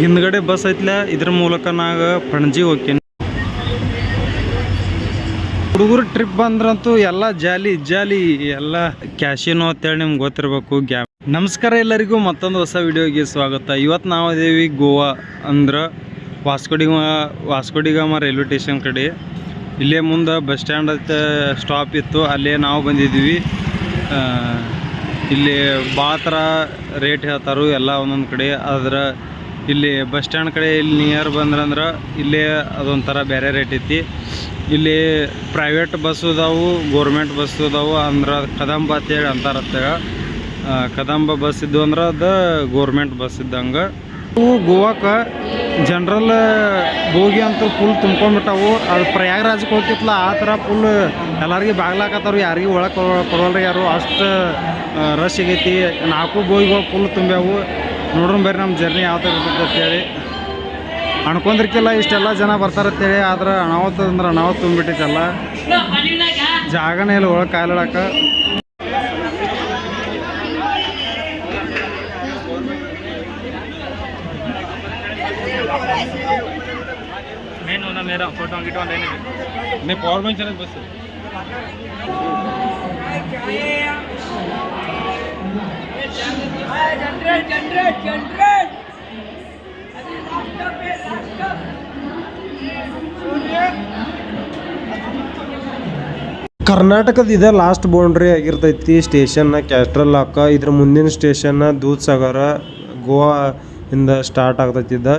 ಹಿಂದ್ಗಡೆ ಬಸ್ ಐತ್ಲ, ಇದ್ರ ಮೂಲಕ ನಾಗ ಪಣಜಿ ಹೋಗ್ತೀನಿ ಹುಡುಗರು ಟ್ರಿಪ್ ಬಂದ್ರಂತೂ ಎಲ್ಲ ಜಾಲಿ ಜಾಲಿ, ಎಲ್ಲ ಕ್ಯಾಶಿನೋ ಅಂತೇಳಿ ನಿಮ್ಗೆ ಗೊತ್ತಿರಬೇಕು ಗ್ಯಾ ನಮಸ್ಕಾರ ಎಲ್ಲರಿಗೂ, ಮತ್ತೊಂದು ಹೊಸ ವಿಡಿಯೋಗೆ ಸ್ವಾಗತ. ಇವತ್ತು ನಾವು ಇದೇವಿ ಗೋವಾ ಅಂದ್ರೆ ವಾಸ್ಕೋಡಿಗ, ವಾಸ್ಕೋಡಿಗಾಮ ರೈಲ್ವೆ ಸ್ಟೇಷನ್ ಕಡೆ. ಇಲ್ಲೇ ಮುಂದೆ ಬಸ್ ಸ್ಟ್ಯಾಂಡ್ ಸ್ಟಾಪ್ ಇತ್ತು, ಅಲ್ಲೇ ನಾವು ಬಂದಿದ್ದೀವಿ ಇಲ್ಲಿ ಭಾಳ ರೇಟ್ ಹೇಳ್ತಾರು ಎಲ್ಲ ಒಂದೊಂದು ಕಡೆ, ಆದ್ರೆ ಇಲ್ಲಿ ಬಸ್ ಸ್ಟ್ಯಾಂಡ್ ಕಡೆ ಇಲ್ಲಿ ನಿಯರ್ ಬಂದ್ರಂದ್ರೆ ಇಲ್ಲೇ ಅದೊಂಥರ ಬೇರೆ ರೇಟ್ ಐತಿ. ಇಲ್ಲಿ ಪ್ರೈವೇಟ್ ಬಸ್ ಅದಾವು ಗೋರ್ಮೆಂಟ್ ಬಸ್ ಅದಾವು ಅಂದ್ರೆ ಅದು ಕದಂಬ ಅಂತೇಳಿ ಅಂತಾರತ್ತಾಗ ಕದಂಬ ಬಸ್ ಇದ್ದು ಅಂದ್ರೆ ಅದು ಗೋರ್ಮೆಂಟ್ ಬಸ್ ಇದ್ದಂಗೆ. ಇವು ಗೋವಾಕ್ಕೆ ಜನರಲ್ ಬೋಗಿ ಅಂತೂ ಫುಲ್ ತುಂಬ್ಕೊಂಡ್ಬಿಟ್ಟವು. ಅದು ಪ್ರಯಾಗರಾಜಕ್ಕೆ ಹೋಗ್ತಿತ್ತಲ್ಲ ಆ ಥರ ಫುಲ್ ಎಲ್ಲರಿಗೆ ಬಾಗ್ಲಾಕತ್ತಾರು ಯಾರಿಗೂ ಒಳಗೆ ಕೊಡೋಲ್ರಿ ಯಾರು, ಅಷ್ಟು ರಶ್ ಆಗೈತಿ. ನಾಲ್ಕು ಬೋಗಿಗಳು ಫುಲ್ ತುಂಬ್ಯಾವು. ನೋಡ್ರಿ ಬರ್ರಿ ನಮ್ಮ ಜರ್ನಿ ಯಾವ ಥರ ಇರ್ತೈತೆ ಅಂತೇಳಿ ಅನ್ಕೊಂಡ್ರಿಕ್ಕಿಲ್ಲ ಇಷ್ಟೆಲ್ಲ ಜನ ಬರ್ತಾರಂತೇಳಿ ಆದ್ರೆ ಅನಾವತ್ ಅಂದ್ರೆ ಅನಾವತ್ ತುಂಬಿಟ್ಟೈತಲ್ಲ ಜಾಗನೇ ಇಲ್ಲ ಒಳಗೆ ಕಾಲಿಡಾಕ मेरा फोटो गिटो लेने नहीं पावर बैंक चले बस जनरेट जनरेट जनरेट ಕರ್ನಾಟಕದ ಇದೆ ಲಾಸ್ಟ್ ಬೌಂಡ್ರಿ ಆಗಿರ್ತೈತಿ ಸ್ಟೇಷನ್ನ ಕ್ಯಾಸ್ಟ್ರಲ್ ಹಾಕ ಇದ್ರ ಮುಂದಿನ ಸ್ಟೇಷನ್ನ ದೂದ್ ಸಾಗರ ಗೋವಾ ಇಂದ ಸ್ಟಾರ್ಟ್ ಆಗ್ತೈತಿ ಇದ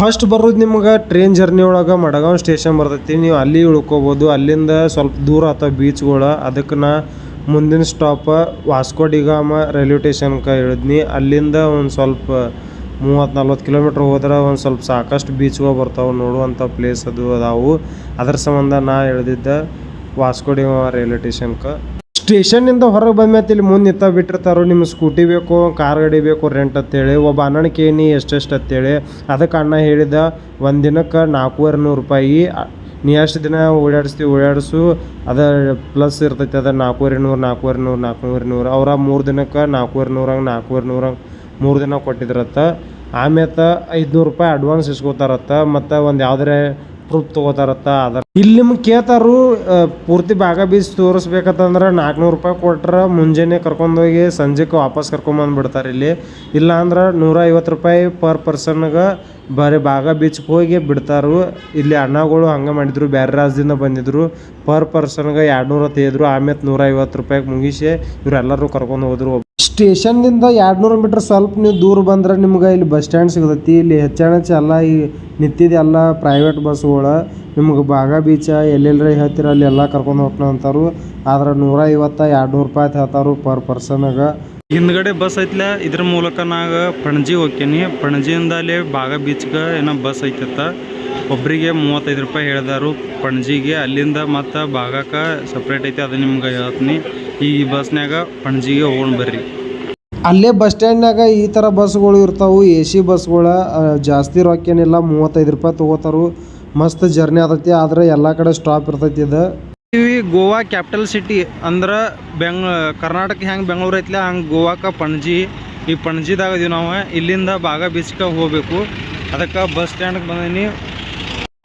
ಫಸ್ಟ್ ಬರೋದು ನಿಮ್ಗೆ ಟ್ರೈನ್ ಜರ್ನಿ ಒಳಗೆ ಮಡಗಾಂವ್ ಸ್ಟೇಷನ್ ಬರ್ತೈತಿ ನೀವು ಅಲ್ಲಿ ಉಳ್ಕೋಬೋದು ಅಲ್ಲಿಂದ ಸ್ವಲ್ಪ ದೂರ ಆತ ಬೀಚ್ಗಳು ಅದಕ್ಕೆ ನಾ ಮುಂದಿನ ಸ್ಟಾಪ್ ವಾಸ್ಕೋಡಿಗಾಮ ರೈಲ್ವೆ ಟೇಷನ್ಗೆ ಇಳಿದ್ನಿ. ಅಲ್ಲಿಂದ ಒಂದು ಸ್ವಲ್ಪ ಮೂವತ್ತು ನಲ್ವತ್ತು ಕಿಲೋಮೀಟ್ರ್ ಹೋದ್ರೆ ಒಂದು ಸ್ವಲ್ಪ ಸಾಕಷ್ಟು ಬೀಚ್ಗಳು ಬರ್ತಾವೆ ನೋಡುವಂಥ ಪ್ಲೇಸ್ ಅದು ಅದಾವು. ಅದ್ರ ಸಂಬಂಧ ನಾ ಇಳಿದಿದ್ದೆ ವಾಸ್ಕೋಡಿಗಾಮ ರೈಲ್ವೆ ಸ್ಟೇಷನ್ಗೆ ಸ್ಟೇಷನ್ನಿಂದ ಹೊರಗೆ ಬಂದ್ಮೇಲೆ ಇಲ್ಲಿ ಮುಂದೆ ನಿಂತ ಬಿಟ್ಟಿರ್ತಾರೋ. ನಿಮ್ಮ ಸ್ಕೂಟಿ ಬೇಕು ಕಾರ್ ಗಾಡಿ ಬೇಕು ರೆಂಟ್ ಅಂತೇಳಿ. ಒಬ್ಬ ಅಣ್ಣನ ಕೇಳಿ ಎಷ್ಟೆಷ್ಟು ಅಂತೇಳಿ. ಅದಕ್ಕೆ ಅಣ್ಣ ಹೇಳಿದ ಒಂದು ದಿನಕ್ಕೆ ನಾಲ್ಕೂವರೆ ನೂರು ರೂಪಾಯಿ. ನೀ ಎಷ್ಟು ದಿನ ಓಡಾಡಿಸ್ತೀವಿ ಓಡಾಡಿಸು ಅದ ಪ್ಲಸ್ ಇರ್ತೈತಿ, ಅದ ನಾಲ್ಕೂವರೆ ನೂರು ನಾಲ್ಕೂವರೆ ನೂರು ನಾಲ್ಕೂವರೆ ನೂರು, ಅವ್ರ ಮೂರು ದಿನಕ್ಕೆ ನಾಲ್ಕೂವರೆ ನೂರಂಗೆ ನಾಲ್ಕೂವರೆ ನೂರಂಗೆ ಮೂರು ದಿನ ಕೊಟ್ಟಿದ್ರತ್ತ. ಆಮೇತ ಐದುನೂರು ರೂಪಾಯಿ ಅಡ್ವಾನ್ಸ್ ಇಸ್ಕೋತಾರತ್ತ, ಮತ್ತು ಒಂದು ಯಾವ್ದಾರೆ ಪ್ರೂಫ್ ತೊಗೋತಾರತ್ತ ಅದ ಇಲ್ಲಿ ನಿಮ್ಗೆ ಕೇಳ್ತಾರು ಪೂರ್ತಿ ಭಾಗ ಬೀಚ್ ತೋರಿಸ್ಬೇಕಂತಂದ್ರೆ ನಾಲ್ಕುನೂರು ರೂಪಾಯಿ ಕೊಟ್ರೆ ಮುಂಜಾನೆ ಕರ್ಕೊಂಡೋಗಿ ಸಂಜೆಗೆ ವಾಪಸ್ ಕರ್ಕೊಂಬಂದ್ಬಿಡ್ತಾರೆ ಇಲ್ಲಿ. ಇಲ್ಲ ಅಂದ್ರೆ ನೂರ ಐವತ್ತು ರೂಪಾಯಿ ಪರ್ ಪರ್ಸನ್ಗೆ ಬರೀ ಬಾಗ ಬೀಚ್ಗೆ ಹೋಗಿ ಬಿಡ್ತಾರು. ಇಲ್ಲಿ ಅಣ್ಣಗಳು ಹಂಗೆ ಮಾಡಿದ್ರು ಬೇರೆ ರಾಜ್ಯದಿಂದ ಬಂದಿದ್ರು. ಪರ್ ಪರ್ಸನ್ಗೆ ಎರಡು ನೂರ ತೆಗೆದ್ರು ಆಮೇಲೆ ನೂರ ಐವತ್ತು ರೂಪಾಯಿಗೆ ಮುಗಿಸಿ ಇವರೆಲ್ಲರೂ ಕರ್ಕೊಂಡು ಹೋದ್ರು. ಸ್ಟೇಷನ್ದಿಂದ ಎರಡು ನೂರು ಮೀಟ್ರ್ ಸ್ವಲ್ಪ ನೀವು ದೂರ ಬಂದ್ರೆ ನಿಮ್ಗೆ ಇಲ್ಲಿ ಬಸ್ ಸ್ಟ್ಯಾಂಡ್ ಸಿಗ್ತೈತಿ. ಇಲ್ಲಿ ಹೆಚ್ಚಾಣಚ್ಚ ಎಲ್ಲ ಈ ನಿತ್ಯದ ಎಲ್ಲ ಪ್ರೈವೇಟ್ ಬಸ್ಗಳು ನಿಮ್ಗೆ ಬಾಗ ಬೀಚ ಎಲ್ಲೆಲ್ಲರ ಹೇಳ್ತೀರ, ಅಲ್ಲಿ ಎಲ್ಲ ಕರ್ಕೊಂಡು ಹೋಗ್ತಾನ ಅಂತಾರು. ಆದ್ರೆ ನೂರ ಐವತ್ತ ಎರಡು ನೂರು ರೂಪಾಯಿ ಹೇಳ್ತಾರು ಪರ್ ಆಗ ಹಿಂದ್ಗಡೆ ಬಸ್ ಐತ್ಲ, ಇದ್ರ ಮೂಲಕ ನಾ ಪಣಜಿ ಹೋಗ್ತೀನಿ. ಪಣಜಿಯಿಂದ ಅಲ್ಲಿ ಬಾಗ ಬೀಚ್ಗೆ ಏನೋ ಬಸ್ ಐತತ್ತ. ಒಬ್ಬರಿಗೆ ಮೂವತ್ತೈದು ರೂಪಾಯಿ ಹೇಳಿದಾರು ಪಣಜಿಗೆ. ಅಲ್ಲಿಂದ ಮತ್ತು ಬಾಗಕ್ಕೆ ಸಪ್ರೇಟ್ ಐತಿ, ಅದು ನಿಮ್ಗೆ ಹೇಳ್ತೀನಿ. ಈ ಬಸ್ನ್ಯಾಗ ಪಣಜಿಗೆ ಹೋಗೋಣ ಬರ್ರಿ. ಅಲ್ಲೇ ಬಸ್ ಸ್ಟ್ಯಾಂಡ್ನಾಗ ಈ ಥರ ಬಸ್ಗಳು ಇರ್ತಾವು ಎ ಸಿ ಬಸ್ಗಳ ಜಾಸ್ತಿ ರೊಕ್ಕ ಏನಿಲ್ಲ ಮೂವತ್ತೈದು ರೂಪಾಯಿ ತೊಗೋತಾರು. ಮಸ್ತ್ ಜರ್ನಿ ಆದೈತಿ ಆದ್ರೆ ಎಲ್ಲ ಕಡೆ ಸ್ಟಾಪ್ ಇರ್ತೈತಿ ಇದು. ಗೋವಾ ಕ್ಯಾಪಿಟಲ್ ಸಿಟಿ ಅಂದ್ರೆ ಬೆಂಗ್ ಕರ್ನಾಟಕ ಹೆಂಗೆ ಬೆಂಗಳೂರು ಐತಲ್ಲ ಹಂಗೆ ಗೋವಾಕ ಪಣಜಿ ಈ ಪಣಜಿದಾಗ ಇದೀವಿ ನಾವು ಇಲ್ಲಿಂದ ಬಾಗ ಬೀಚ್ಗೆ ಹೋಗಬೇಕು. ಅದಕ್ಕೆ ಬಸ್ ಸ್ಟ್ಯಾಂಡ್ಗೆ ಬಂದೀನಿ.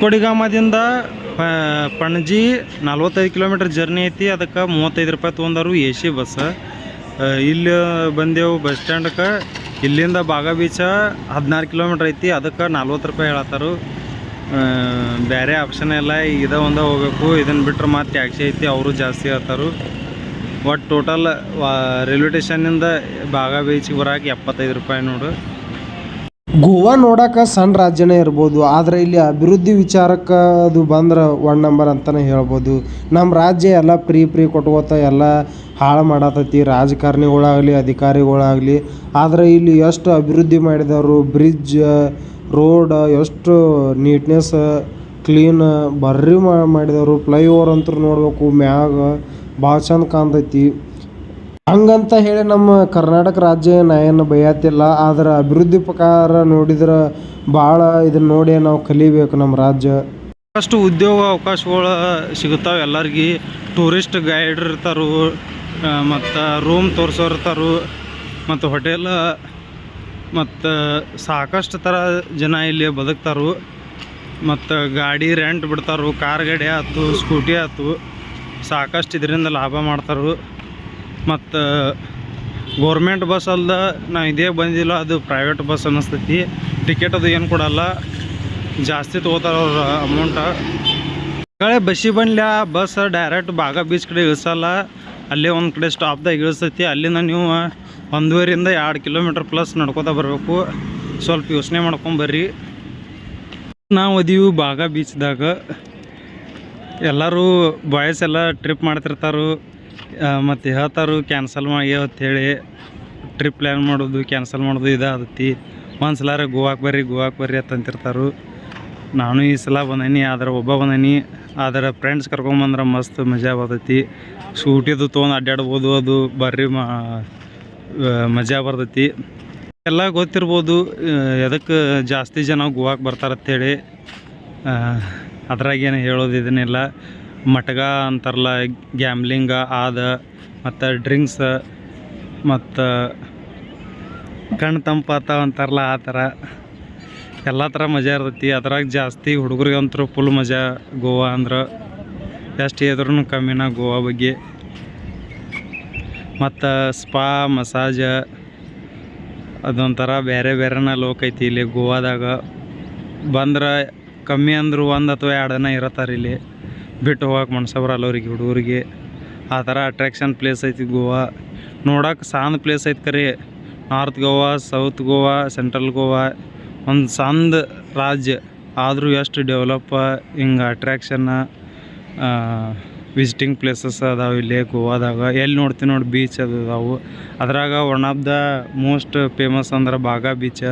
ಕೊಡಿಗಾಮದಿಂದ ಪಣಜಿ ನಲ್ವತ್ತೈದು ಕಿಲೋಮೀಟ್ರ್ ಜರ್ನಿ ಐತಿ. ಅದಕ್ಕೆ ಮೂವತ್ತೈದು ರೂಪಾಯಿ ತೊಗೊಂಡರು ಎ ಸಿ ಬಸ್. ಇಲ್ಲಿ ಬಂದೆವು ಬಸ್ ಸ್ಟ್ಯಾಂಡಕ್ಕೆ ಇಲ್ಲಿಂದ ಬಾಗ ಬೀಚ ಹದಿನಾರು ಕಿಲೋಮೀಟ್ರ್ ಐತಿ. ಅದಕ್ಕೆ ನಲ್ವತ್ತು ರೂಪಾಯಿ ಹೇಳತ್ತಾರು. ಬೇರೆ ಆಪ್ಷನ್ ಎಲ್ಲ ಇದ ಒಂದೇ ಹೋಗ್ಬೇಕು. ಇದನ್ನು ಬಿಟ್ರೆ ಮತ್ತೆ ಟ್ಯಾಕ್ಸಿ ಐತಿ. ಅವರು ಜಾಸ್ತಿ ಹೇಳ್ತಾರು. ಒಟ್ಟು ಟೋಟಲ್ ರೈಲ್ವೆ ಸ್ಟೇಷನ್ನಿಂದ ಬಾಗ ಬೀಚ್ಗೆ ಬರೋಕೆ ಎಪ್ಪತ್ತೈದು ರೂಪಾಯಿ ನೋಡು. ಗೋವಾ ನೋಡಕ್ಕೆ ಸಣ್ಣ ರಾಜ್ಯನೇ ಇರ್ಬೋದು, ಆದರೆ ಇಲ್ಲಿ ಅಭಿವೃದ್ಧಿ ವಿಚಾರಕ್ಕೆ ಅದು ಬಂದ್ರೆ ಒನ್ ನಂಬರ್ ಅಂತಲೇ ಹೇಳ್ಬೋದು. ನಮ್ಮ ರಾಜ್ಯ ಎಲ್ಲ ಪ್ರೀ ಪ್ರೀ ಕೊಟ್ಕೋತ ಎಲ್ಲ ಹಾಳು ಮಾಡತೈತಿ, ರಾಜಕಾರಣಿಗಳಾಗಲಿ, ಅಧಿಕಾರಿಗಳಾಗಲಿ. ಆದರೆ ಇಲ್ಲಿ ಎಷ್ಟು ಅಭಿವೃದ್ಧಿ ಮಾಡಿದವರು ಬ್ರಿಡ್ಜ್ ರೋಡ್ ಎಷ್ಟು ನೀಟ್ನೆಸ್ ಕ್ಲೀನ್ ಬರ್ರಿ ಮಾಡಿದವರು. ಫ್ಲೈಓವರ್ ಅಂತೂ ನೋಡ್ಬೇಕು, ಮ್ಯಾಗ ಭಾಳ ಚಂದ ಕಾಣ್ತೈತಿ. ಹಂಗಂತ ಹೇಳಿ ನಮ್ಮ ಕರ್ನಾಟಕ ರಾಜ್ಯ ನಾ ಏನು ಆದ್ರೆ ಅಭಿವೃದ್ಧಿ ಪ್ರಕಾರ ನೋಡಿದ್ರೆ ಭಾಳ ಇದನ್ನ ನೋಡಿ ನಾವು ಕಲಿಬೇಕು ನಮ್ಮ ರಾಜ್ಯ. ಸಾಕಷ್ಟು ಉದ್ಯೋಗ ಅವಕಾಶಗಳು ಸಿಗುತ್ತಾವೆ ಎಲ್ಲರಿಗೆ. ಟೂರಿಸ್ಟ್ ಗೈಡ್ ಇರ್ತಾರು ಮತ್ತು ರೂಮ್ ತೋರಿಸೋರು ಇರ್ತಾರು, ಮತ್ತು ಹೋಟೆಲ್, ಮತ್ತು ಸಾಕಷ್ಟು ಥರ ಜನ ಇಲ್ಲಿ ಬದುಕ್ತಾರು. ಮತ್ತು ಗಾಡಿ ರೆಂಟ್ ಬಿಡ್ತಾರು, ಕಾರ್ ಗಾಡಿ ಆಯ್ತು ಸ್ಕೂಟಿ ಆಯ್ತು ಸಾಕಷ್ಟು ಇದರಿಂದ ಲಾಭ ಮಾಡ್ತಾರು. ಮತ್ತು ಗೋರ್ಮೆಂಟ್ ಬಸ್ ಅಲ್ದ ನಾ ಇದೇ ಬಂದಿಲ್ಲ, ಅದು ಪ್ರೈವೇಟ್ ಬಸ್ ಅನ್ನಿಸ್ತೈತಿ. ಟಿಕೆಟ್ ಅದು ಏನು ಕೊಡಲ್ಲ. ಜಾಸ್ತಿ ತೊಗೋತಾರ ಅವ್ರ ಅಮೌಂಟ ಕಳೆ ಬಸ್ಸಿಗೆ ಬಂದ್ಲ ಬಸ್ ಡೈರೆಕ್ಟ್ ಬಾಗ ಬೀಚ್ ಕಡೆ ಇಳಿಸಲ್ಲ. ಅಲ್ಲೇ ಒಂದು ಕಡೆ ಸ್ಟಾಪ್ದಾಗ ಇಳಿಸ್ತೈತಿ ಅಲ್ಲಿಂದ ನೀವು ಒಂದೂವರೆಯಿಂದ ಎರಡು ಕಿಲೋಮೀಟ್ರ್ ಪ್ಲಸ್ ನಡ್ಕೋತಾ ಬರಬೇಕು. ಸ್ವಲ್ಪ ಯೋಚನೆ ಮಾಡ್ಕೊಂಬರ್ರಿ ನಾವು ಅದೀವಿ ಬಾಗ ಬೀಚ್ದಾಗ. ಎಲ್ಲರೂ ಬಾಯ್ಸ್ ಎಲ್ಲ ಟ್ರಿಪ್ ಮಾಡ್ತಿರ್ತಾರು. ಮತ್ತು ಹೇಳ್ತಾರು ಕ್ಯಾನ್ಸಲ್ ಮಾಡಿ ಹೇಳಿ ಟ್ರಿಪ್ ಪ್ಲ್ಯಾನ್ ಮಾಡೋದು ಕ್ಯಾನ್ಸಲ್ ಮಾಡೋದು ಇದಾದತಿ. ಒಂದು ಸಲಾರ ಗೋವಾಕ್ಕೆ ಬರ್ರಿ ಗೋವಾಕ್ಕೆ ಬರ್ರಿ ಅಂತ ಅಂತಿರ್ತಾರು ನಾನು ಈ ಸಲ ಬಂದೀನಿ, ಆದ್ರೆ ಒಬ್ಬ ಬಂದೀನಿ. ಆದ್ರೆ ಫ್ರೆಂಡ್ಸ್ ಕರ್ಕೊಂಬಂದ್ರೆ ಮಸ್ತ್ ಮಜಾ ಬರ್ತೈತಿ. ಸ್ಕೂಟಿದು ತೊಗೊಂಡು ಅಡ್ಡಾಡ್ಬೋದು ಅದು ಬರ್ರಿ ಮಾ ಮಜಾ ಬರ್ತೈತಿ. ಎಲ್ಲ ಗೊತ್ತಿರ್ಬೋದು ಎದಕ್ಕೆ ಜಾಸ್ತಿ ಜನ ಗೋವಾಕ್ಕೆ ಬರ್ತಾರಂತೇಳಿ ಅದ್ರಾಗೇನು ಹೇಳೋದು ಇದನ್ನಿಲ್ಲ. ಮಟ್ಗ ಅಂತಾರಲ್ಲ ಗ್ಯಾಮ್ಲಿಂಗ ಆದ, ಮತ್ತು ಡ್ರಿಂಕ್ಸ್ ಮತ್ತು ಕಣ್ಣು ತಂಪಾತ ಅಂತಾರಲ್ಲ, ಆ ಥರ. ಎಲ್ಲ ಥರ ಮಜಾ ಇರ್ತೈತಿ. ಅದ್ರಾಗ ಜಾಸ್ತಿ ಹುಡುಗರಿಗಂತೂ ಫುಲ್ ಮಜಾ ಗೋವಾ ಅಂದ್ರೆ. ಎಷ್ಟು ಇದ್ರೂ ಕಮ್ಮಿನ ಗೋವಾ ಬಗ್ಗೆ. ಮತ್ತು ಸ್ಪಾ ಮಸಾಜ ಅದೊಂಥರ ಬೇರೆ ಬೇರೆನ ಲೋಕ ಐತಿ ಇಲ್ಲಿ ಗೋವಾದಾಗ. ಬಂದ್ರೆ ಕಮ್ಮಿ ಅಂದರೂ ಒಂದು ಅಥವಾ ಎರಡನ ಇರತ್ತಾರೆ ಇಲ್ಲಿ. ಬಿಟ್ಟು ಹೋಗಕ್ಕೆ ಮನ್ಸ ಬರಲ್ಲ ಅವ್ರಿಗೆ, ಹುಡುಗರಿಗೆ. ಆ ಥರ ಅಟ್ರಾಕ್ಷನ್ ಪ್ಲೇಸ್ ಐತಿ ಗೋವಾ. ನೋಡಕ್ಕೆ ಸಾಂದ್ ಪ್ಲೇಸ್ ಐತಿ ಕರೆ. North Goa south Goa central Goa. ಒಂದು ಸಂದ್ ರಾಜ್ಯ. ಆದರೂ ಎಷ್ಟು ಡೆವಲಪ್ ಹಿಂಗೆ ಆ ವಿಸಿಟಿಂಗ್ ಪ್ಲೇಸಸ್ ಅದಾವೆ ಇಲ್ಲಿ ಗೋವಾದಾಗ. ಎಲ್ಲಿ ನೋಡ್ತೀವಿ ನೋಡಿ ಬೀಚ್ ಅದು ಅದಾವು. ಅದ್ರಾಗ one of the most famous ಅಂದ್ರೆ ಬಾಗಾ ಬೀಚ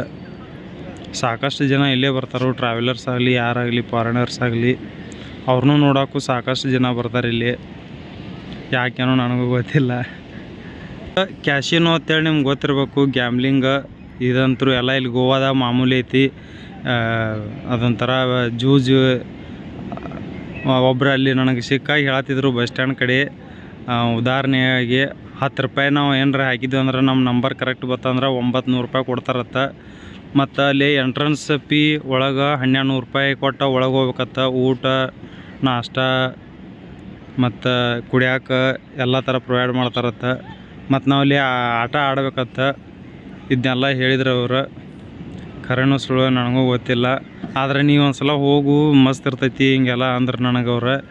ಸಾಕಷ್ಟು ಜನ ಇಲ್ಲೇ ಬರ್ತಾರೆ. ಟ್ರಾವೆಲರ್ಸ್ ಆಗಲಿ ಯಾರಾಗಲಿ ಫಾರಿನರ್ಸ್ ಆಗಲಿ. ಅವ್ರನ್ನೂ ನೋಡೋಕ್ಕೂ ಸಾಕಷ್ಟು ಜನ ಬರ್ತಾರೆ ಇಲ್ಲಿ. ಯಾಕೇನೋ ನನಗೂ ಗೊತ್ತಿಲ್ಲ. ಕ್ಯಾಶಿನೋ ಅಂತೇಳಿ ನಿಮ್ಗೆ ಗೊತ್ತಿರಬೇಕು, ಗ್ಯಾಮ್ಲಿಂಗ್ ಇದಂತರೂ ಎಲ್ಲ ಇಲ್ಲಿ ಗೋವಾದಾಗ ಮಾಮೂಲಿ ಐತಿ. ಅದೊಂಥರ ಜೂಜು ಒಬ್ಬರು ಅಲ್ಲಿ ನನಗೆ ಸಿಕ್ಕಾಗಿ ಹೇಳತ್ತಿದ್ರು ಬಸ್ ಸ್ಟ್ಯಾಂಡ್ ಕಡೆ. ಉದಾಹರಣೆಯಾಗಿ ಹತ್ತು ರೂಪಾಯಿ ನಾವು ಏನಾರ ಹಾಕಿದ್ವಿ ಅಂದ್ರೆ ನಮ್ಮ ನಂಬರ್ ಕರೆಕ್ಟ್ ಬತ್ತಂದ್ರೆ ಒಂಬತ್ತು ನೂರು ರೂಪಾಯಿ ಕೊಡ್ತಾರತ್ತ. ಮತ್ತು ಅಲ್ಲಿ ಎಂಟ್ರೆನ್ಸ್ ಪಿ ಒಳಗೆ ಹನ್ನೆರಡು ನೂರು ರೂಪಾಯಿ ಕೊಟ್ಟು ಒಳಗೆ ಹೋಗ್ಬೇಕತ್ತ ಊಟ ನಾಷ್ಟ ಮತ್ತು ಕುಡಿಯಾಕ ಎಲ್ಲ ಥರ ಪ್ರೊವೈಡ್ ಮಾಡ್ತಾರತ್ತ. ಮತ್ತು ನಾವು ಅಲ್ಲಿ ಆ- ಆಟ ಆಡ್ಬೇಕತ್ತ. ಇದನ್ನೆಲ್ಲ ಹೇಳಿದ್ರು ಅವರು. ಖರೇನೋ ಸುಳ್ಳು ನನಗೂ ಗೊತ್ತಿಲ್ಲ. ಆದ್ರೆ ನೀವು ಒಂದು ಸಲ ಹೋಗು, ಮಸ್ತ್ ಇರ್ತೈತಿ ಹಿಂಗೆಲ್ಲ ಅಂದ್ರೆ ನನಗೆ ಅವ್ರು.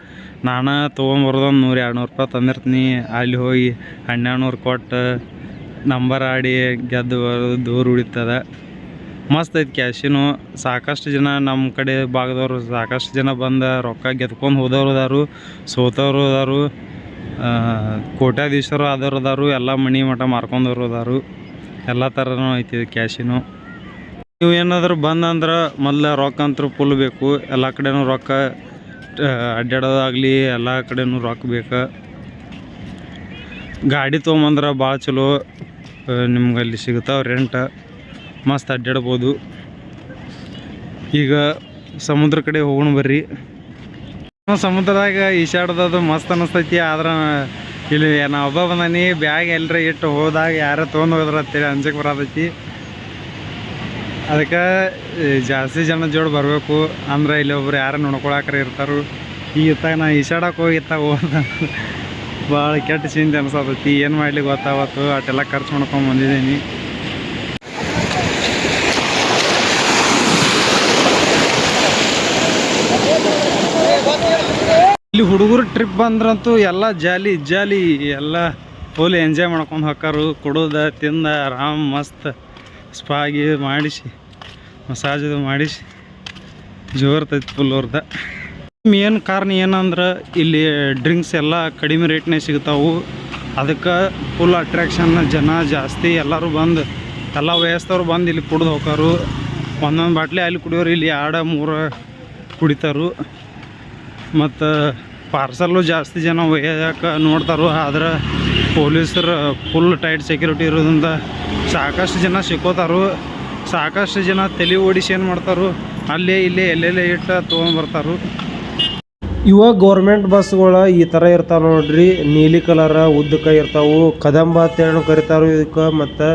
ನಾನು ತೊಗೊಂಬರ್ದೊಂದು ನೂರು ಎರಡು ನೂರು ರೂಪಾಯಿ ತಂದಿರ್ತೀನಿ. ಅಲ್ಲಿ ಹೋಗಿ ಹನ್ನೆರಡು ನೂರು ಕೊಟ್ಟು ನಂಬರ್ ಆಡಿ ಗೆದ್ದು ಬರೋದು ದೂರ ಉಳಿತದ. ಮಸ್ತ್ ಐತಿ ಕ್ಯಾಶಿನು. ಸಾಕಷ್ಟು ಜನ ನಮ್ಮ ಕಡೆ ಭಾಗದವರು ಸಾಕಷ್ಟು ಜನ ಬಂದು ರೊಕ್ಕ ಗೆದ್ಕೊಂಡು ಹೋದವ್ರು ಅದಾರು, ಸೋತವ್ರು ಅದಾರು ಕೋಟ್ಯಾಧೀಶರು ಆದವರು ಅದಾರು, ಎಲ್ಲ ಮಣಿ ಮಠ ಮಾರ್ಕೊಂಡವರು ಅದಾರು. ಎಲ್ಲ ಥರನೂ ಐತಿ ಕ್ಯಾಶಿನು. ನೀವು ಏನಾದರೂ ಬಂದಂದ್ರೆ ಮೊದಲ ರೊಕ್ಕ ಅಂತೂ ಫುಲ್ ಬೇಕು. ಎಲ್ಲ ಕಡೆನೂ ರೊಕ್ಕ ಅಡ್ಡಾಡೋದಾಗಲಿ ಎಲ್ಲ ಕಡೆನೂ ರೊಕ್ಕ ಬೇಕು. ಗಾಡಿ ತೊಗೊಂಬಂದ್ರೆ ಭಾಳ ಚಲೋ. ನಿಮ್ಗೆ ಅಲ್ಲಿ ಸಿಗ್ತಾವೆ ರೆಂಟ್ ಮಸ್ತ್ ಅಡ್ಡಾಡ್ಬೋದು. ಈಗ ಸಮುದ್ರ ಕಡೆ ಹೋಗೋಣ ಬರ್ರಿ. ಸಮುದ್ರದಾಗ ಈಶಾಡೋದು ಮಸ್ತ್ ಅನಿಸ್ತೈತಿ, ಆದ್ರೆ ಇಲ್ಲಿ ನಾ ಒಬ್ಬ ಬಂದಾನಿ, ಬ್ಯಾಗ್ ಎಲ್ಲರ ಇಟ್ಟು ಹೋದಾಗ ಯಾರ ತೊಗೊಂಡು ಹೋದ್ರ ಅಂತೇಳಿ ಅಂಜಕ್ಕೆ ಬರತೈತಿ. ಅದಕ್ಕೆ ಜಾಸ್ತಿ ಜನ ಜೋಡಿ ಬರಬೇಕು, ಅಂದ್ರೆ ಇಲ್ಲಿ ಒಬ್ರು ಯಾರು ನೋಡ್ಕೊಳಕ್ರೆ ಇರ್ತಾರು. ಈ ಇತ್ತಾಗ ನಾ ಈಶಾಡಕ್ಕೆ ಹೋಗಿ ಇತ್ತಾಗ ಹೋದ ಭಾಳ ಕೆಟ್ಟ ಚಿಂತೆ ಅನ್ಸತೈತಿ, ಏನು ಮಾಡ್ಲಿಕ್ಕೆ ಗೊತ್ತಾವತ್ತು, ಅಷ್ಟೆಲ್ಲ ಖರ್ಚು ಮಾಡ್ಕೊಂಡು ಬಂದಿದ್ದೀನಿ ಇಲ್ಲಿ ಹುಡುಗರು ಟ್ರಿಪ್ ಬಂದ್ರಂತೂ ಎಲ್ಲ ಜಾಲಿ ಜಾಲಿ, ಎಲ್ಲ ಫುಲ್ ಎಂಜಾಯ್ ಮಾಡ್ಕೊಂಡು ಹೋಕ್ಕಾರು. ಕುಡುದ, ತಿಂದ, ಆರಾಮ್, ಮಸ್ತ್ ಸ್ಪಾಗಿ ಮಾಡಿಸಿ ಮಸಾಜ್ ಅದು ಮಾಡಿಸಿ. ಜೋರ್ತೈತಿ ಫುಲ್ ಅವ್ರದ. ಮೇನ್ ಕಾರಣ ಏನಂದ್ರೆ ಇಲ್ಲಿ ಡ್ರಿಂಕ್ಸ್ ಎಲ್ಲ ಕಡಿಮೆ ರೇಟ್ನೇ ಸಿಗ್ತಾವು. ಅದಕ್ಕೆ ಫುಲ್ ಅಟ್ರಾಕ್ಷನ್ ಜನ ಜಾಸ್ತಿ ಎಲ್ಲರೂ ಬಂದು, ಎಲ್ಲ ವಯಸ್ಸವ್ರು ಬಂದು ಇಲ್ಲಿ ಕುಡ್ದು ಹೋಗಾರು ಒಂದೊಂದು ಬಾಟ್ಲಿ ಅಲ್ಲಿ ಕುಡಿಯೋರು, ಇಲ್ಲಿ ಎರಡು ಮೂರು ಕುಡಿತಾರು. ಮತ್ತು ಪಾರ್ಸಲ್ಲು ಜಾಸ್ತಿ ಜನ ಒಯ್ಯಕ್ಕೆ ನೋಡ್ತಾರೋ, ಆದ್ರೆ ಪೊಲೀಸರು ಫುಲ್ ಟೈಟ್ ಸೆಕ್ಯೂರಿಟಿ ಇರೋದ್ರಿಂದ ಸಾಕಷ್ಟು ಜನ ಸಿಕ್ಕೋತಾರು, ಸಾಕಷ್ಟು ಜನ ತಲೆ ಓಡಿಸಿ ಏನು ಮಾಡ್ತಾರೋ, ಅಲ್ಲೇ ಇಲ್ಲೇ ಎಲ್ಲೆಲ್ಲೇ ಇಟ್ಟು ತೊಗೊಂಬರ್ತಾರು. ಇವ ಗೌರ್ಮೆಂಟ್ ಬಸ್ಗಳು ಈ ಥರ ಇರ್ತಾವೆ ನೋಡ್ರಿ, ನೀಲಿ ಕಲರ, ಉದ್ದಕ್ಕೆ ಇರ್ತಾವೆ, ಕದಂಬ ಅಂತೇಳಿ ಕರಿತಾರು ಇದಕ್ಕೆ, ಮತ್ತು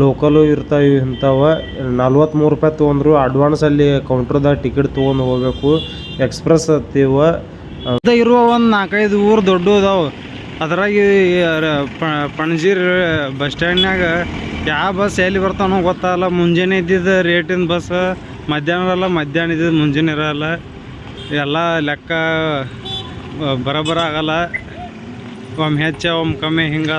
ಲೋಕಲು ಇರ್ತಾವೆ ಇಂಥವ ನಲ್ವತ್ತ್ಮೂರು ರೂಪಾಯಿ ತೊಗೊಂಡ್ರು ಅಡ್ವಾನ್ಸಲ್ಲಿ ಕೌಂಟ್ರದಾಗ ಟಿಕೆಟ್ ತೊಗೊಂಡು ಹೋಗಬೇಕು ಎಕ್ಸ್ಪ್ರೆಸ್ ಹತ್ತೀವ. ಇರುವ ಒಂದು ನಾಲ್ಕೈದು ಊರು ದೊಡ್ಡ ಅದಾವ. ಅದ್ರಾಗ ಪಣಜೀರ್ ಬಸ್ ಸ್ಟ್ಯಾಂಡ್ನಾಗ ಯಾವ ಬಸ್ ಎಲ್ಲಿ ಬರ್ತಾನೋ ಗೊತ್ತಾಗಲ್ಲ. ಮುಂಜಾನೆ ಇದ್ದಿದ್ದು ರೇಟಿನ ಬಸ್, ಮಧ್ಯಾಹ್ನ ಇರಲ್ಲ, ಮಧ್ಯಾಹ್ನ ಇದ್ದಿದ್ದು ಮುಂಜಾನೆ ಇರಲ್ಲ. ಎಲ್ಲ ಲೆಕ್ಕ ಬರೋಬ್ಬರ ಆಗಲ್ಲ. ಒಮ್ಮೆ ಹೆಚ್ಚ, ಒಮ್ಮೆ ಕಮ್ಮಿ ಹಿಂಗೆ